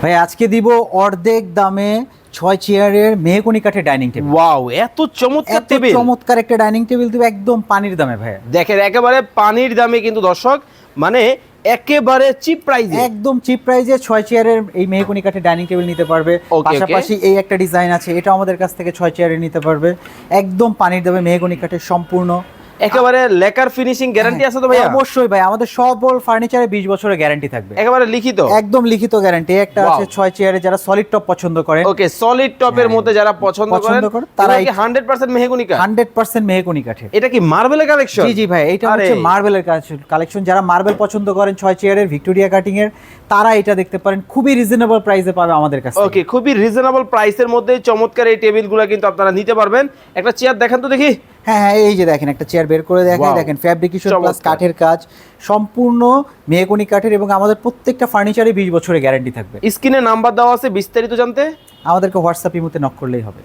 ভাই আজকে দিব অর্ধেক দামে ছয় চেয়ারের মেহগনি কাঠের ডাইনিং টেবিল। ওয়াও এত চমৎকার টেবিল। চমৎকার একটা ডাইনিং টেবিল দিব একদম পানির দামে ভাই দেখেন একেবারে পানির দামে কিন্তু দর্শক মানে একেবারে চিপ প্রাইসে একদম চিপ প্রাইজে ছয় চেয়ারের এই মেহগনি কাঠের ডাইনিং টেবিল নিতে পারবে. পাশাপাশি এই একটা ডিজাইন আছে এটা আমাদের কাছ থেকে ছয় চেয়ারের নিতে পারবে। একদম পানির দামে মেহগনি কাঠের সম্পূর্ণ একেবারে লেকার ফিনিশিং গ্যারান্টি আছে তো ভাইয়া? হ্যাঁ, অবশ্যই ভাই আমাদের সবল ফার্নিচারে বিশ বছরের গ্যারান্টি থাকবে। একেবারে লিখিত? একদম লিখিত গ্যারান্টি একটা আছে ছয় চেয়ারে যারা সলিড টপ পছন্দ করেন। ওকে সলিড টপের মধ্যে যারা পছন্দ। করেন তারা তারা কি 100% মেহগনি কাঠ? হান্ড্রেড পার্সেন্ট মেহগনি কাঠের। এটা কি মার্বেলের কালেকশন জি জি ভাই এটা। হচ্ছে মার্বেলের কালেকশন যারা মার্বেল পছন্দ করেন ছয় চেয়ারের ভিক্টোরিয়া কাটিং এর তারা এটা দেখতে পারেন খুবই রিজনেবল প্রাইসে পাবে আমাদের কাছে ওকে খুবই রিজনেবল প্রাইসের মধ্যে চমৎকার এই টেবিলগুলো কিন্তু আপনারা নিতে পারবেন। একটা চেয়ার দেখান তো দেখি। হ্যাঁ হ্যাঁ এই যে দেখেন একটা চেয়ার বের করে দেখেন দেখেন ফ্যাব্রিকেশন প্লাস কাঠের কাজ সম্পূর্ণ মেহগনি কাঠের এবং আমাদের প্রত্যেকটা ফার্নিচারে বিশ বছরের গ্যারান্টি থাকবে। স্ক্রিনে নাম্বার দেওয়া আছে বিস্তারিত জানতে? আমাদেরকে হোয়াটসঅ্যাপ ইমোতে নক করলেই হবে।